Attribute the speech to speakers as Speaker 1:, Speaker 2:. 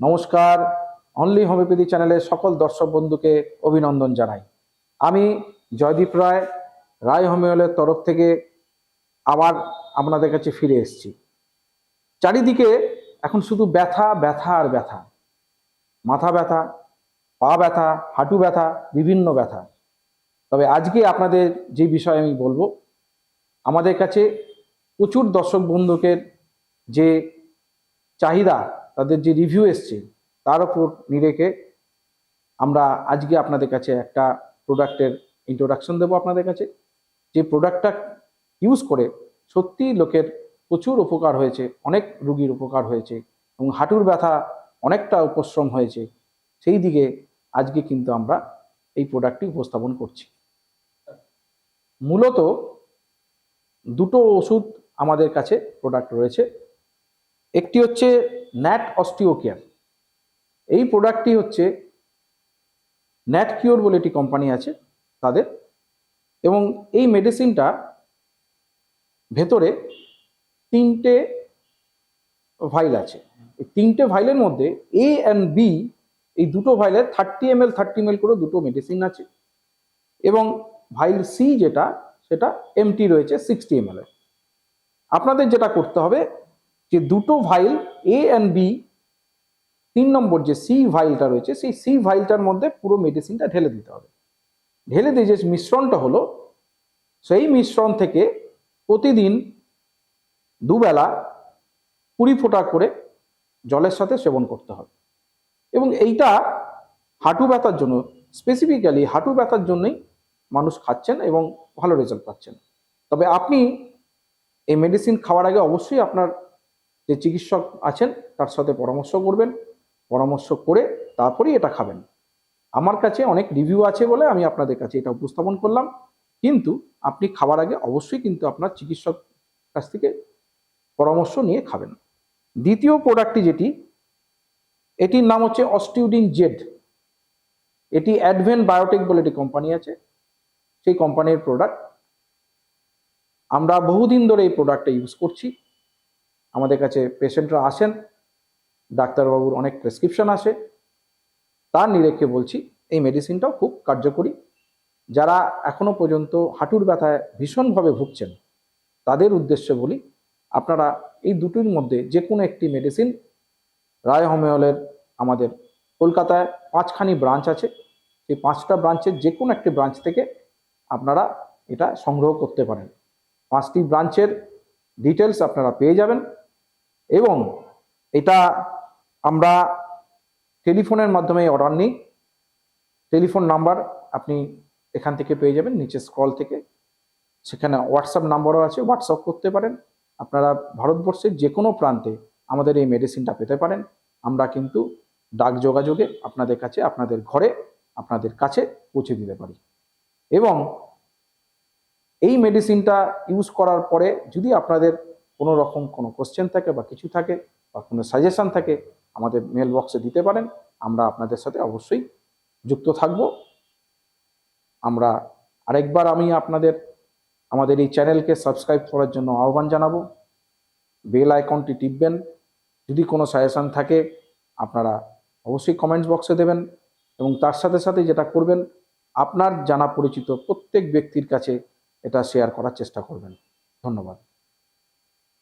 Speaker 1: নমস্কার only homeopathy চ্যানেলের সকল দর্শক বন্ধুকে অভিনন্দন জানাই। আমি জয়দীপ রায় রায় হোমিওলের তরফ থেকে আবার আপনাদের কাছে ফিরে এসেছি। চারিদিকে এখন শুধু ব্যথা ব্যথা আর ব্যথা। মাথা ব্যথা, পা ব্যথা, হাঁটু ব্যথা, বিভিন্ন ব্যথা। তবে আজকে আপনাদের যে বিষয় আমি বলব, আমাদের কাছে প্রচুর দর্শক বন্ধুকে যে চাহিদা তাদের যে রিভিউ এসছে, তার উপর নিরেখে আমরা আজকে আপনাদের কাছে একটা প্রোডাক্টের ইন্ট্রোডাকশন দেবো আপনাদের কাছে। যে প্রোডাক্টটা ইউজ করে সত্যি লোকের প্রচুর উপকার হয়েছে, অনেক রুগীর উপকার হয়েছে এবং হাঁটুর ব্যথা অনেকটা উপশ্রম হয়েছে, সেই দিকে আজকে কিন্তু আমরা এই প্রোডাক্টটি উপস্থাপন করছি। মূলত দুটো ওষুধ আমাদের কাছে প্রোডাক্ট রয়েছে। একটি হচ্ছে ন্যাট অস্টিও কেয়ার এই প্রোডাক্টটি হচ্ছে ন্যাট কিওর বলে একটি কোম্পানি আছে তাদের এবং এই মেডিসিনটা ভেতরে তিনটে ভাইল আছে। তিনটে ভাইলের মধ্যে এ অ্যান্ড বি এই দুটো ভাইলের thirty M L thirty M করে দুটো মেডিসিন আছে এবং ভাইল সি যেটা, সেটা এমটি রয়েছে সিক্সটি এম এর। আপনাদের যেটা করতে হবে যে দুটো ভাইল এ অ্যান্ড বি তিন নম্বর যে সি ভাইলটা রয়েছে, সেই সি ভাইলটার মধ্যে পুরো মেডিসিনটা ঢেলে দিতে হবে। ঢেলে দিয়ে যে মিশ্রণটা হলো, সেই মিশ্রণ থেকে প্রতিদিন দুবেলা কুড়ি ফোঁটা করে জলের সাথে সেবন করতে হবে। এবং এইটা হাঁটু ব্যথার জন্য স্পেসিফিক্যালি হাঁটু ব্যথার জন্যই মানুষ খাচ্ছেন এবং ভালো রেজাল্ট পাচ্ছেন। তবে আপনি এই মেডিসিন খাওয়ার আগে অবশ্যই আপনার যে চিকিৎসক আছেন, তার সাথে পরামর্শ করবেন, পরামর্শ করে তারপরেই এটা খাবেন। আমার কাছে অনেক রিভিউ আছে বলে আমি আপনাদের কাছে এটা উপস্থাপন করলাম। কিন্তু আপনি খাওয়ার আগে অবশ্যই কিন্তু আপনার চিকিৎসক কাছ থেকে পরামর্শ নিয়ে খাবেন। দ্বিতীয় প্রোডাক্টটি যেটি, এটির নাম হচ্ছে অস্টিউডিন জেড এটি অ্যাডভেন বায়োটেক বলে একটি কোম্পানি আছে। সেই কোম্পানির প্রোডাক্ট আমরা বহুদিন ধরে এই প্রোডাক্টটা ইউজ করছি। আমাদের কাছে পেশেন্টরা আসেন, ডাক্তারবাবুর অনেক প্রেসক্রিপশন আসে। তার নিরেখে বলছি, এই মেডিসিনটাও খুব কার্যকরী। যারা এখনও পর্যন্ত হাঁটুর ব্যথায় ভীষণভাবে ভুগছেন, তাদের উদ্দেশ্যে বলি, আপনারা এই দুটির মধ্যে যে কোনো একটি মেডিসিন, রায় হোমিওলের আমাদের কলকাতায় পাঁচখানি ব্রাঞ্চ আছে। সেই পাঁচটা ব্রাঞ্চের যে কোনো একটি ব্রাঞ্চ থেকে আপনারা এটা সংগ্রহ করতে পারেন। পাঁচটি ব্রাঞ্চের ডিটেলস আপনারা পেয়ে যাবেন। এবং এটা আমরা টেলিফোনের মাধ্যমে অর্ডার নিই। টেলিফোন নাম্বার আপনি এখান থেকে পেয়ে যাবেন নিচে স্ক্রল থেকে। সেখানে হোয়াটসঅ্যাপ নাম্বারও আছে, হোয়াটসঅ্যাপ করতে পারেন। আপনারা ভারতবর্ষের যে কোনো প্রান্তে আমাদের এই মেডিসিনটা পেতে পারেন। আমরা কিন্তু ডাক যোগাযোগে আপনাদের কাছে, আপনাদের ঘরে, আপনাদের কাছে পৌঁছে দিতে পারি। এবং এই মেডিসিনটা ইউজ করার পরে যদি আপনাদের কোনো রকম কোনো কোশ্চেন থাকে বা কিছু থাকে বা কোনো সাজেশান থাকে, আমাদের মেল বক্সে দিতে পারেন। আমরা আপনাদের সাথে অবশ্যই যুক্ত থাকব। আমরা আরেকবার আমি আপনাদের, আমাদের এই চ্যানেলকে সাবস্ক্রাইব করার জন্য আহ্বান জানাব। বেল আইকনটি টিপবেন। যদি কোনো সাজেশান থাকে, আপনারা অবশ্যই কমেন্টস বক্সে দেবেন এবং তার সাথে সাথে যেটা করবেন, আপনার জানা পরিচিত প্রত্যেক ব্যক্তির কাছে এটা শেয়ার করার চেষ্টা করবেন। ধন্যবাদ।